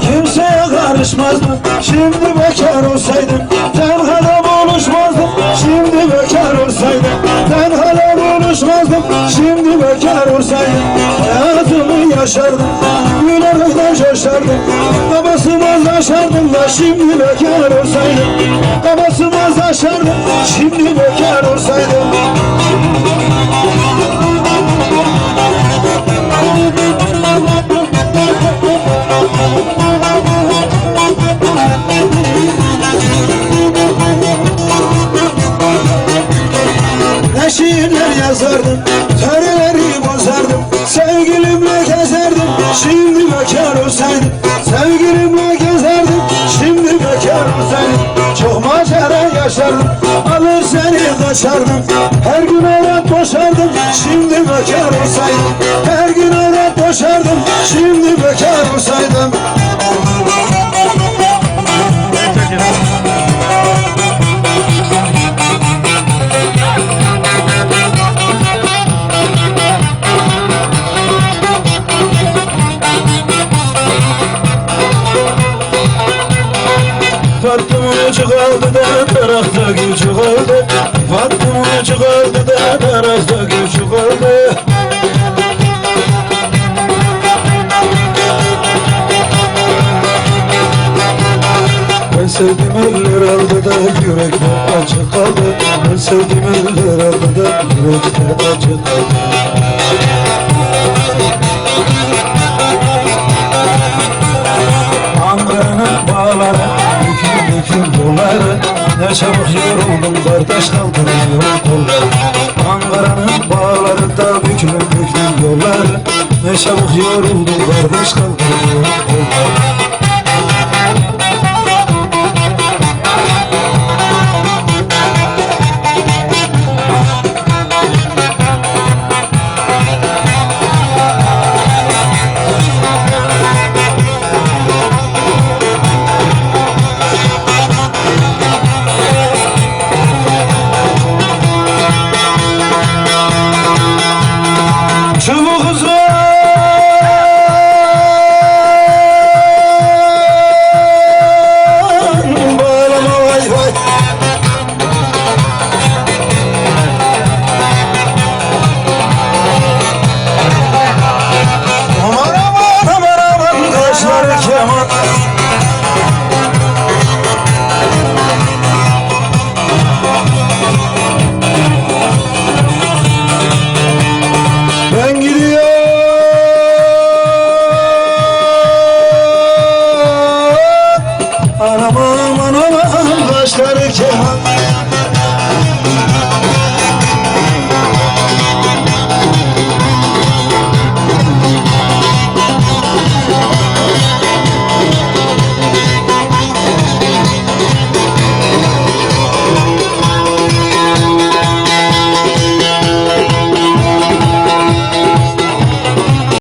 Kimseye karışmaz Şimdi bekar olsaydım bekar olsaydım Tenhada buluşmazdım Şimdi bekar olsaydım Hayatımı yaşardım. Gülerek şaşardım Babasımaz aşardım da Şimdi bekar olsaydım Babasımaz aşardım Şimdi bekar yazardım Töreleri bozardım Sevgilimle gezerdim Şimdi bekar olsaydım Sevgilimle gezerdim Şimdi bekar olsaydım Çok macera yaşardım Alır seni kaçardım Her gün avrat boşardım Şimdi bekar olsaydım Her gün avrat boşardım Şimdi bekar olsaydım tarafta gül çıkardı Fatıma çıkardı da tarafta gül çıkardı Ben sevdim eller aldı da yürekte acı kaldı. Ben sevdim eller aldı da yürekte acı kaldı Ne çabuk yoruldum kardeş kaldırıyor kolları. Ankara'nın bağları da bükül bükül yolları Ne çabuk yoruldum kardeş kaldırıyor